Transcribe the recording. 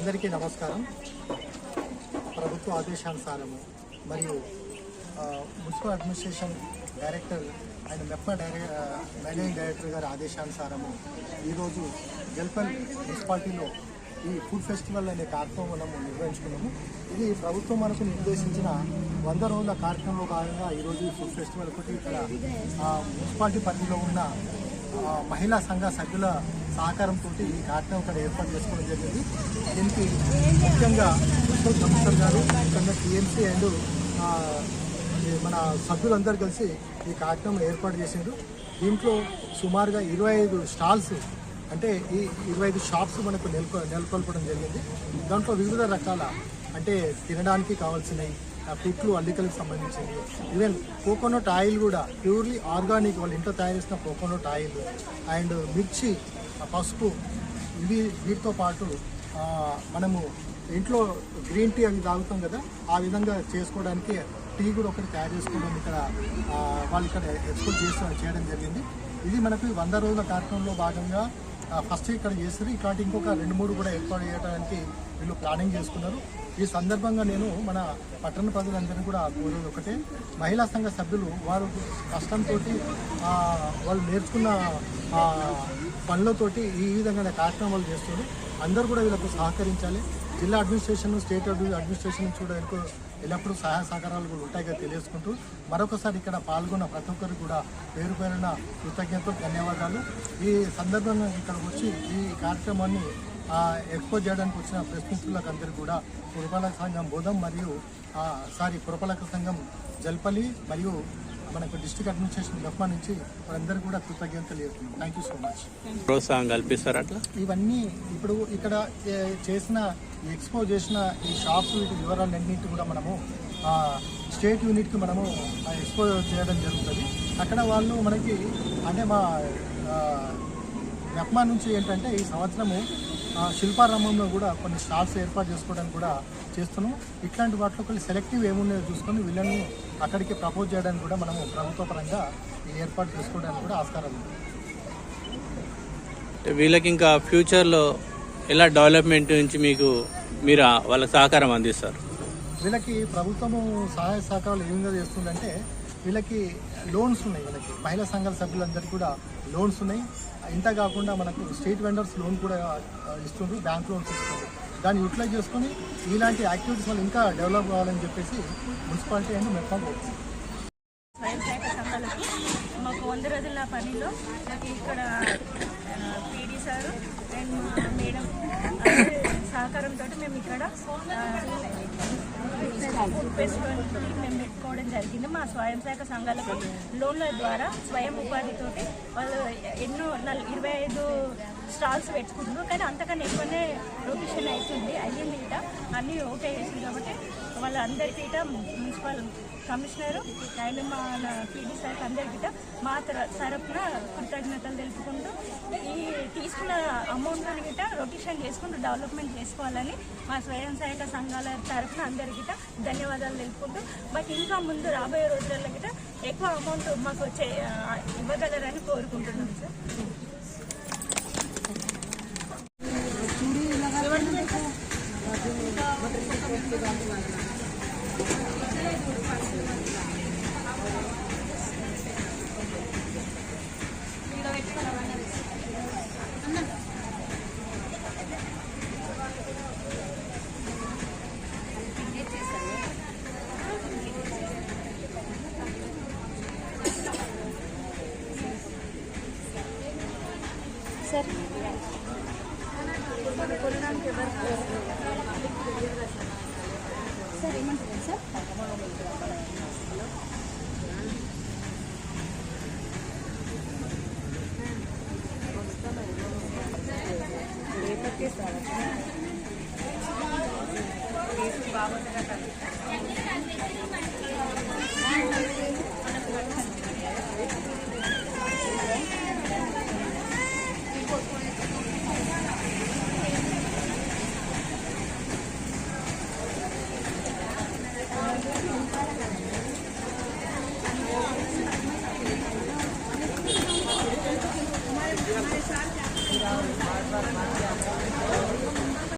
అందరికీ నమస్కారం. ప్రభుత్వ ఆదేశానుసారము మరియు మున్సిపల్ అడ్మినిస్ట్రేషన్ డైరెక్టర్ అండ్ మెప్ప డైరె మేనేజింగ్ డైరెక్టర్ గారి ఆదేశానుసారము ఈరోజు జల్పల్ మున్సిపాలిటీలో ఈ ఫుడ్ ఫెస్టివల్ అనే కార్యక్రమం మనము నిర్వహించుకున్నాము. ఇది ప్రభుత్వం మనకు నిర్దేశించిన వంద రోజుల కార్యక్రమంలో భాగంగా ఈరోజు ఈ ఫుడ్ ఫెస్టివల్ ఒకటి ఇక్కడ మున్సిపాలిటీ పరిధిలో ఉన్న మహిళా సంఘ సభ్యుల సహకారంతో ఈ కార్యక్రమం ఇక్కడ ఏర్పాటు చేసుకోవడం జరిగింది. దీనికి ముఖ్యంగా మున్సిపల్ కమిషనర్ గారు ముఖ్యంగా టీఎంసీ అండ్ మన సభ్యులందరూ కలిసి ఈ కార్యక్రమం ఏర్పాటు చేసిండ్రు దీంట్లో సుమారుగా ఇరవై ఐదు స్టాల్స్ అంటే ఈ ఇరవై ఐదు షాప్స్ మనకు నెలకొ నెలకొల్పడం జరిగింది. దాంట్లో వివిధ రకాల అంటే తినడానికి కావాల్సినవి ఆ పిట్లు అల్లికలకు సంబంధించింది. ఈవెన్ కోకోనట్ ఆయిల్ కూడా ప్యూర్లీ ఆర్గానిక్ వాళ్ళు ఇంట్లో తయారు చేసిన కోకోనట్ ఆయిల్ అండ్ మిర్చి పసుపు ఇవి వీటితో పాటు మనము ఇంట్లో గ్రీన్ టీ అవి తాగుతాం కదా ఆ విధంగా చేసుకోవడానికి టీ కూడా ఒకటి తయారు చేసుకోవడం ఇక్కడ వాళ్ళు ఇక్కడ ఎక్స్పోర్ట్ చేసి చేయడం జరిగింది. ఇది మనకు వంద రోజుల కార్యక్రమంలో భాగంగా ఫస్ట్ ఇక్కడ చేస్తారు ఇట్లాంటి ఇంకొక రెండు మూడు కూడా ఏర్పాటు చేయడానికి వీళ్ళు ప్లానింగ్ చేసుకున్నారు. ఈ సందర్భంగా నేను మన పట్టణ ప్రజలందరినీ కూడా కోరేది ఒకటే. మహిళా సంఘ సభ్యులు వారు కష్టంతో వాళ్ళు నేర్చుకున్న ఆ, పనులతోటి ఈ విధంగా కార్యక్రమాలు చేస్తున్నారు. అందరూ కూడా వీళ్ళకు సహకరించాలి. జిల్లా అడ్మినిస్ట్రేషన్ స్టేట్ అడ్మినిస్ట్రేషన్ నుంచి కూడా ఎల్లప్పుడూ సహాయ సహకారాలు కూడా ఉంటాయిగా తెలియజేసుకుంటూ. మరొకసారి ఇక్కడ పాల్గొన్న ప్రతి ఒక్కరికి కూడా పేరు పేరున కృతజ్ఞతలు ధన్యవాదాలు. ఈ సందర్భంగా ఇక్కడికి వచ్చి ఈ కార్యక్రమాన్ని ఎక్స్పోజ్ చేయడానికి వచ్చిన ప్రెస్ మిత్రులకు అందరికీ కూడా పురపాలక సంఘం బోధం మరియు సారీ పురపాలక సంఘం జల్పల్లి మరియు మనకు డిస్ట్రిక్ట్ అడ్మినిస్ట్రేషన్ గఫ్మా నుంచి వాళ్ళందరికీ కూడా కృతజ్ఞతలు తెలియజేస్తున్నాం థ్యాంక్ యూ సో మచ్ ప్రోత్సాహం కల్పిస్తారు అట్లా? ఇవన్నీ ఇప్పుడు ఇక్కడ చేసిన ఎక్స్పో చేసిన ఈ షాప్స్ వీటి వివరాలన్నింటి కూడా మనము స్టేట్ యూనిట్కి మనము ఎక్స్పో చేయడం జరుగుతుంది. అక్కడ వాళ్ళు మనకి అంటే మా మెప్మా నుంచి ఏంటంటే ఈ సంవత్సరము ఆ, శిల్పారామంలో కూడా కొన్ని స్టాల్స్ ఏర్పాటు చేసుకోవడానికి కూడా చేస్తున్నాం. ఇట్లాంటి వాటిలో కొన్ని సెలెక్టివ్ ఏమున్నాయో చూసుకొని వీళ్ళని అక్కడికి ప్రపోజ్ చేయడానికి కూడా మనము ప్రభుత్వ పరంగా ఏర్పాటు చేసుకోవడానికి కూడా ఆస్కారం ఉంది. అంటే వీళ్ళకి ఇంకా ఫ్యూచర్లో ఎలా డెవలప్మెంట్ నుంచి మీకు మీరు వాళ్ళ సహకారం అందిస్తారు? వీళ్ళకి ప్రభుత్వము సహాయ సహకారాలు ఏ విధంగా చేస్తుందంటే వీళ్ళకి లోన్స్ ఉన్నాయి వీళ్ళకి. మహిళా సంఘాల సభ్యులందరికీ కూడా లోన్స్ ఉన్నాయి. ఇంత కాకుండా మనకు స్టేట్ వెండర్స్ లోన్ కూడా ఇస్తుంది ఇస్తుండ్రు బ్యాంక్ లోన్స్ ఇస్తుండ్రు. దాన్ని యూటిలైజ్ చేసుకొని ఇలాంటి యాక్టివిటీస్ వల్ల ఇంకా డెవలప్ కావాలని చెప్పేసి మున్సిపాలిటీ అండ్ మెట్మా స్వయం సహాయక సంఘాలకి మాకు వంద రోజుల పనిలో నాకు ఇక్కడ పీడీ సారు అండ్ మేడం సహకారంతో మేము ఇక్కడ ఫెస్టివల్కి మేము పెట్టుకోవడం జరిగింది. మా స్వయం సహాయక సంఘాలకు లోన్ల ద్వారా స్వయం ఉపాధితో వాళ్ళు ఎన్నో ఇరవై ఐదు స్టాల్స్ పెట్టుకుంటున్నారు. కానీ అంతకన్నా ఎక్కువనే రొటేషన్ అవుతుంది. అయ్యింది ఇట అన్నీ ఓకే వేసింది కాబట్టి వాళ్ళందరికీ మున్సిపల్ కమిషనరు అండ్ మా పీడీ సార్కి అందరికీ మా తరఫున కృతజ్ఞతలు తెలుపుకుంటూ ఈ తీసుకున్న అమౌంట్ గిట రొటేషన్ చేసుకుంటూ డెవలప్మెంట్ చేసుకోవాలని మా స్వయం సహాయక సంఘాల తరపున అందరికీ ధన్యవాదాలు తెలుపుకుంటూ బట్ ఇంకా ముందు రాబోయే రోజుల గిట ఎక్కువ అమౌంట్ మాకు ఇవ్వగలరని కోరుకుంటున్నాను సార్. Thank you. చే- ఇవ్వగలరని కోరుకుంటున్నాం సార్ బాగుంటుంది